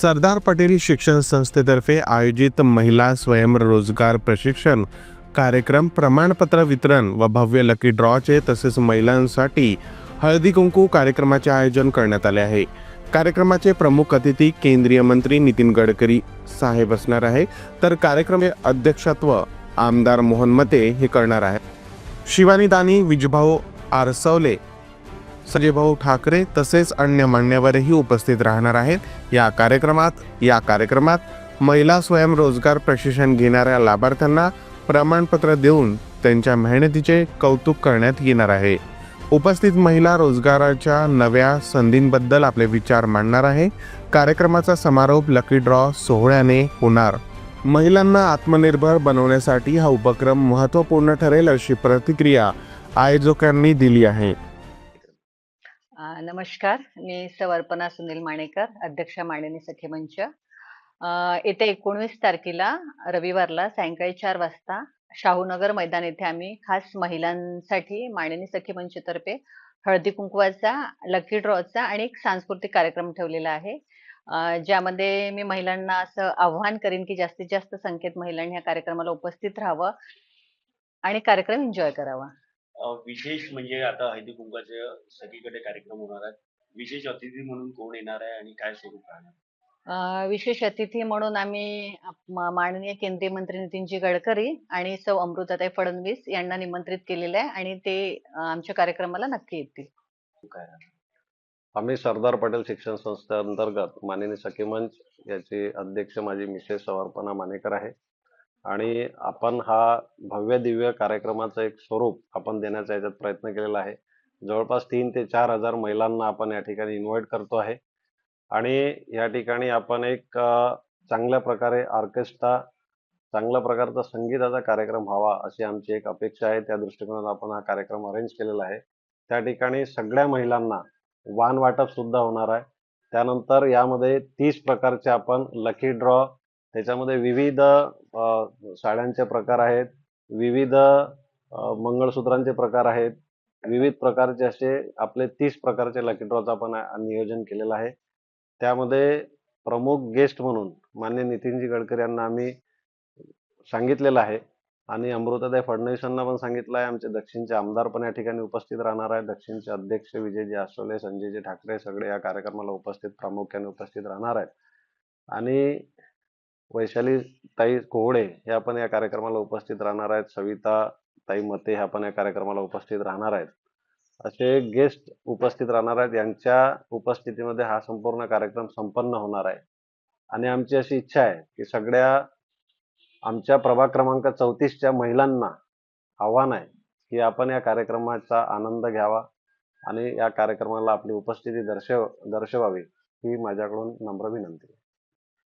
सरदार पटेल शिक्षण संस्थेतर्फे आयोजित महिला स्वयंरोजगार प्रशिक्षण कार्यक्रम प्रमाणपत्र वितरण व भव्य लकी ड्रॉचे तसेच महिलांसाठी हळदी कुंकू कार्यक्रमाचे आयोजन करण्यात आले आहे. कार्यक्रमाचे प्रमुख अतिथी केंद्रीय मंत्री नितीन गडकरी साहेब असणार आहे. तर कार्यक्रम अध्यक्षत्व आमदार मोहन मते हे करणार आहे शिवानी दानी विजभाऊ आरसवले संजयभाऊ ठाकरे तसेच अन्य मान्यवरही उपस्थित राहणार आहेत. या कार्यक्रमात या कार्यक्रमात महिला स्वयंरोजगार प्रशिक्षण घेणाऱ्या लाभार्थ्यांना प्रमाणपत्र देऊन त्यांच्या मेहनतीचे कौतुक करण्यात येणार आहे. उपस्थित महिला रोजगाराच्या नव्या संधींबद्दल आपले विचार मांडणार आहे. कार्यक्रमाचा समारोप लकी ड्रॉ सोहळ्याने होणार. महिलांना आत्मनिर्भर बनवण्यासाठी हा उपक्रम महत्त्वपूर्ण ठरेल अशी प्रतिक्रिया आयोजकांनी दिली आहे. नमस्कार. मी सवर्पना सुनील माणेकर अध्यक्ष मांडणी सखी मंच. येत्या एकोणवीस तारखेला रविवारला सायंकाळी चार वाजता शाहूनगर मैदान येथे आम्ही खास महिलांसाठी मांडणी सखी मंचतर्फे हळदी कुंकवाचा लकी ड्रॉचा आणि एक सांस्कृतिक कार्यक्रम ठेवलेला आहे. ज्यामध्ये मी महिलांना असं आव्हान करीन की जास्तीत जास्त संख्येत महिलांनी या कार्यक्रमाला उपस्थित राहावं आणि कार्यक्रम एन्जॉय करावा. विशेष म्हणजे आता हळदी कुंकवाचे सगळीकडे कार्यक्रम होणार आहेत. विशेष अतिथी म्हणून कोण येणार आहे आणि काय स्वरूप राहणार? अ, विशेष अतिथी म्हणून आम्ही आप- मा- माननीय केंद्रीय मंत्री नितीनजी गडकरी आणि सौ अमृताताई फडणवीस यांना निमंत्रित केलेले आहे आणि ते अ, आमच्या कार्यक्रमाला नक्की येतील. काय राहणार? आम्ही सरदार पटेल शिक्षण संस्थेअंतर्गत माननीय सखी मंच याचे अध्यक्ष माझी मिसेस समर्पणा मानेकर आहे. आणि आपण हा भव्य दिव्य कार्यक्रमाचं एक स्वरूप आपण देण्याचा याच्यात प्रयत्न केलेला आहे. जवळपास तीन ते चार हजार महिलांना आपण या ठिकाणी इन्व्हाइट करतो आहे. आणि या ठिकाणी आपण एक चांगल्या प्रकारे ऑर्केस्ट्रा चांगल्या प्रकारचा संगीताचा कार्यक्रम व्हावा अशी आमची एक अपेक्षा आहे. त्या दृष्टिकोनात आपण हा कार्यक्रम अरेंज केलेला आहे. त्या ठिकाणी सगळ्या महिलांना वान वाटप सुद्धा होणार आहे. त्यानंतर यामध्ये तीस प्रकारचे आपण लकी ड्रॉ त्याच्यामध्ये विविध साड्यांचे प्रकार आहेत विविध मंगळसूत्रांचे प्रकार आहेत विविध प्रकारचे असे आपले तीस प्रकारचे लकी ड्रॉचं आपण नियोजन केलेलं आहे. त्यामध्ये प्रमुख गेस्ट म्हणून मान्य नितीनजी गडकरी यांना आम्ही सांगितलेलं आहे आणि अमृताताई फडणवीसांना पण सांगितलं आहे. आमचे दक्षिणचे आमदार पण या ठिकाणी उपस्थित राहणार आहे दक्षिणचे अध्यक्ष विजयजी आसोले संजयजी ठाकरे सगळे या कार्यक्रमाला उपस्थित प्रामुख्याने उपस्थित राहणार आहेत. आणि वैशाली ताई कोहळे हे पण या कार्यक्रमाला उपस्थित राहणार आहेत. सविता ताई मते हे पण या कार्यक्रमाला उपस्थित राहणार आहेत. असे गेस्ट उपस्थित राहणार आहेत. यांच्या उपस्थितीमध्ये हा संपूर्ण कार्यक्रम संपन्न होणार आहे. आणि आमची अशी इच्छा आहे की सगळ्या आमच्या प्रभाग क्रमांक चौतीसच्या महिलांना आव्हान आहे की आपण या कार्यक्रमाचा आनंद घ्यावा आणि या कार्यक्रमाला आपली उपस्थिती दर्शव दर्शवावी ही माझ्याकडून नम्र विनंती आहे.